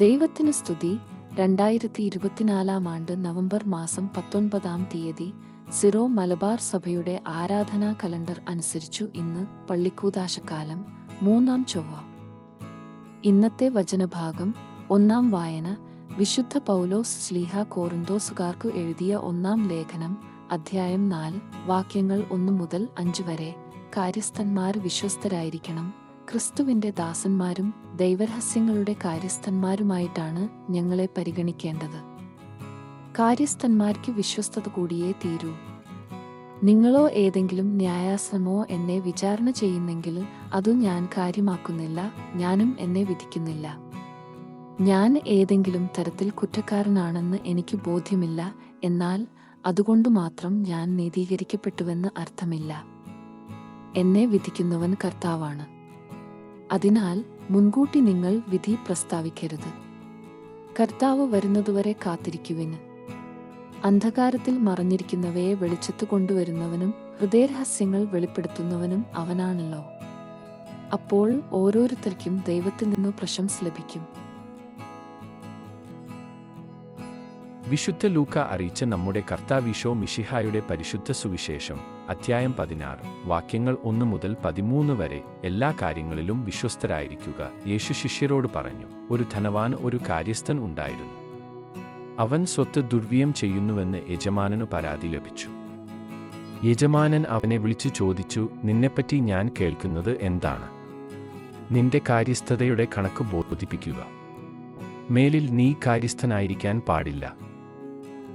ദൈവത്തിന് സ്തുതി. രണ്ടായിരത്തി ഇരുപത്തിനാലാം ആണ്ട് നവംബർ മാസം പത്തൊൻപതാം തീയതി സിറോ മലബാർ സഭയുടെ ആരാധനാ കലണ്ടർ അനുസരിച്ചു ഇന്ന് പള്ളിക്കൂതാശക്കാലം മൂന്നാം ചൊവ്വ. ഇന്നത്തെ വചനഭാഗം ഒന്നാം വായന വിശുദ്ധ പൗലോസ് സ്ലീഹ കോറിന്തോസുകാർക്ക് എഴുതിയ ഒന്നാം ലേഖനം അധ്യായം നാല് വാക്യങ്ങൾ ഒന്നു മുതൽ അഞ്ച് വരെ. കാര്യസ്ഥന്മാർ വിശ്വസ്തരായിരിക്കണം. ക്രിസ്തുവിന്റെ ദാസന്മാരും ദൈവരഹസ്യങ്ങളുടെ കാര്യസ്ഥന്മാരുമായിട്ടാണ് ഞങ്ങളെ പരിഗണിക്കേണ്ടത്. കാര്യസ്ഥന്മാർക്ക് വിശ്വസ്തത കൂടിയേ തീരൂ. നിങ്ങളോ ഏതെങ്കിലും ന്യായാസമോ എന്നെ വിചാരണ ചെയ്യുന്നെങ്കിൽ അതു ഞാൻ കാര്യമാക്കുന്നില്ല ഞാനും എന്നെ വിധിക്കുന്നില്ല. ഞാൻ ഏതെങ്കിലും തരത്തിൽ കുറ്റക്കാരനാണെന്ന് എനിക്ക് ബോധ്യമില്ല എന്നാൽ അതുകൊണ്ട് മാത്രം ഞാൻ നീതീകരിക്കപ്പെട്ടുവെന്ന് അർത്ഥമില്ല. എന്നെ വിധിക്കുന്നവൻ കർത്താവാണ്. അതിനാൽ മുൻകൂട്ടി നിങ്ങൾ വിധി പ്രസ്താവിക്കരുത്. കർത്താവ് വരുന്നതുവരെ കാത്തിരിക്കുവിന് അന്ധകാരത്തിൽ മറഞ്ഞിരിക്കുന്നവയെ വെളിച്ചത്ത് കൊണ്ടുവരുന്നവനും ഹൃദയരഹസ്യങ്ങൾ വെളിപ്പെടുത്തുന്നവനും അവനാണല്ലോ. അപ്പോൾ ഓരോരുത്തർക്കും ദൈവത്തിൽ നിന്നു പ്രശംസ ലഭിക്കും. വിശുദ്ധ ലൂക്ക അറിയിച്ച നമ്മുടെ കർത്താവിഷോ മിഷിഹായുടെ പരിശുദ്ധ സുവിശേഷം. അധ്യായം പതിനാറ്. വാക്യങ്ങൾ ഒന്ന് മുതൽ പതിമൂന്ന് വരെ എല്ലാ കാര്യങ്ങളിലും വിശ്വസ്തരായിരിക്കുക. യേശു ശിഷ്യരോട് പറഞ്ഞു ഒരു ധനവാൻ ഒരു കാര്യസ്ഥൻ ഉണ്ടായിരുന്നു. അവൻ സ്വത്ത് ദുർവ്യം ചെയ്യുന്നുവെന്ന് യജമാനനു പരാതി ലഭിച്ചു. യജമാനൻ അവനെ വിളിച്ചു ചോദിച്ചു നിന്നെപ്പറ്റി ഞാൻ കേൾക്കുന്നത് എന്താണ്? നിന്റെ കാര്യസ്ഥതയുടെ കണക്ക് ബോധിപ്പിക്കുക. മേലിൽ നീ കാര്യസ്ഥനായിരിക്കാൻ പാടില്ല.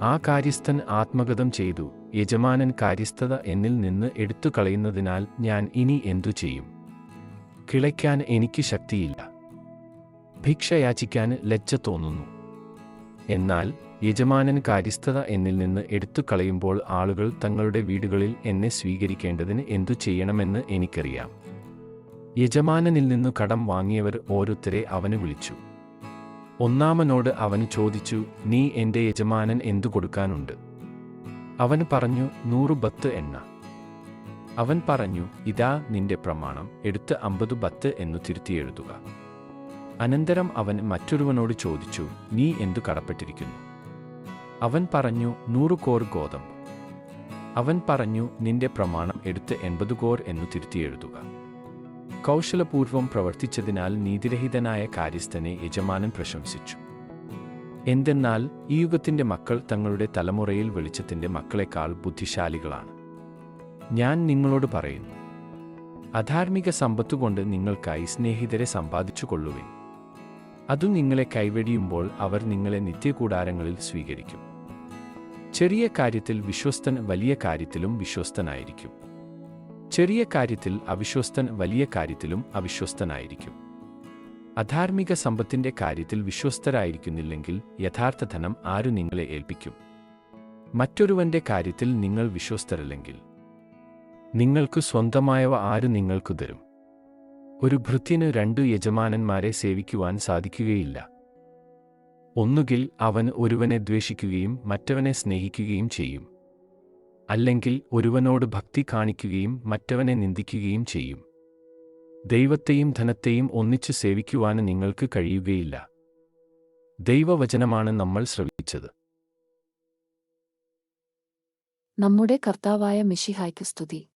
ആ കാര്യസ്ഥൻ ആത്മഗതം ചെയ്തു. യജമാനൻ കാര്യസ്ഥത എന്നിൽ നിന്ന് എടുത്തു കളയുന്നതിനാൽ ഞാൻ ഇനി എന്തു ചെയ്യും? കിളയ്ക്കാൻ എനിക്ക് ശക്തിയില്ല. ഭിക്ഷ യാചിക്കാൻ ലജ്ജ തോന്നുന്നു. എന്നാൽ യജമാനൻ കാര്യസ്ഥത എന്നിൽ നിന്ന് എടുത്തു കളയുമ്പോൾ ആളുകൾ തങ്ങളുടെ വീടുകളിൽ എന്നെ സ്വീകരിക്കേണ്ടതിന് എന്തു ചെയ്യണമെന്ന് എനിക്കറിയാം. യജമാനനിൽ നിന്നു കടം വാങ്ങിയവർ ഓരോരുത്തരെ അവന് വിളിച്ചു. ഒന്നാമനോട് അവന് ചോദിച്ചു നീ എന്റെ യജമാനൻ എന്തു കൊടുക്കാനുണ്ട്? അവന് പറഞ്ഞു നൂറു ബത്ത് എണ്ണ. അവൻ പറഞ്ഞു ഇതാ നിന്റെ പ്രമാണം എടുത്ത് അമ്പത് ബത്ത് എന്നു തിരുത്തിയെഴുതുക അനന്തരം അവൻ മറ്റൊരുവനോട് ചോദിച്ചു നീ എന്തു കടപ്പെട്ടിരിക്കുന്നു? അവൻ പറഞ്ഞു നൂറു കോർ ഗോതമ്പ്. അവൻ പറഞ്ഞു നിന്റെ പ്രമാണം എടുത്ത് എൺപത് കോർ എന്നു തിരുത്തിയെഴുതുക കൗശലപൂർവം പ്രവർത്തിച്ചതിനാൽ നീതിരഹിതനായ കാര്യസ്ഥനെ യജമാനൻ പ്രശംസിച്ചു. എന്തെന്നാൽ ഈ യുഗത്തിന്റെ മക്കൾ തങ്ങളുടെ തലമുറയിൽ വെളിച്ചത്തിന്റെ മക്കളെക്കാൾ ബുദ്ധിശാലികളാണ്. ഞാൻ നിങ്ങളോട് പറയുന്നു അധാർമിക സമ്പത്തുകൊണ്ട് നിങ്ങൾക്കായി സ്നേഹിതരെ സമ്പാദിച്ചു കൊള്ളുവിൻ അതു നിങ്ങളെ കൈവെടിയുമ്പോൾ അവർ നിങ്ങളെ നിത്യകൂടാരങ്ങളിൽ സ്വീകരിക്കും. ചെറിയ കാര്യത്തിൽ വിശ്വസ്തൻ വലിയ കാര്യത്തിലും വിശ്വസ്തനായിരിക്കും. ചെറിയ കാര്യത്തിൽ അവിശ്വസ്തൻ വലിയ കാര്യത്തിലും അവിശ്വസ്തനായിരിക്കും. അധാർമിക സമ്പത്തിന്റെ കാര്യത്തിൽ വിശ്വസ്തരായിരിക്കുന്നില്ലെങ്കിൽ യഥാർത്ഥ ധനം ആരു നിങ്ങളെ ഏൽപ്പിക്കും? മറ്റൊരുവന്റെ കാര്യത്തിൽ നിങ്ങൾ വിശ്വസ്തരല്ലെങ്കിൽ. നിങ്ങൾക്ക് സ്വന്തമായവ ആരു നിങ്ങൾക്കു തരും? ഒരു ഭൃത്യന് രണ്ടു യജമാനന്മാരെ സേവിക്കുവാൻ സാധിക്കുകയില്ല. ഒന്നുകിൽ അവൻ ഒരുവനെ ദ്വേഷിക്കുകയും മറ്റവനെ സ്നേഹിക്കുകയും ചെയ്യും. അല്ലെങ്കിൽ ഒരുവനോട് ഭക്തി കാണിക്കുകയും മറ്റവനെ നിന്ദിക്കുകയും ചെയ്യും. ദൈവത്തെയും ധനത്തെയും ഒന്നിച്ച് സേവിക്കുവാൻ നിങ്ങൾക്ക് കഴിയുകയില്ല. ദൈവവചനമാണ് നമ്മൾ ശ്രവിച്ചത്. നമ്മുടെ കർത്താവായ മിഷിഹായ്ക്ക് സ്തുതി.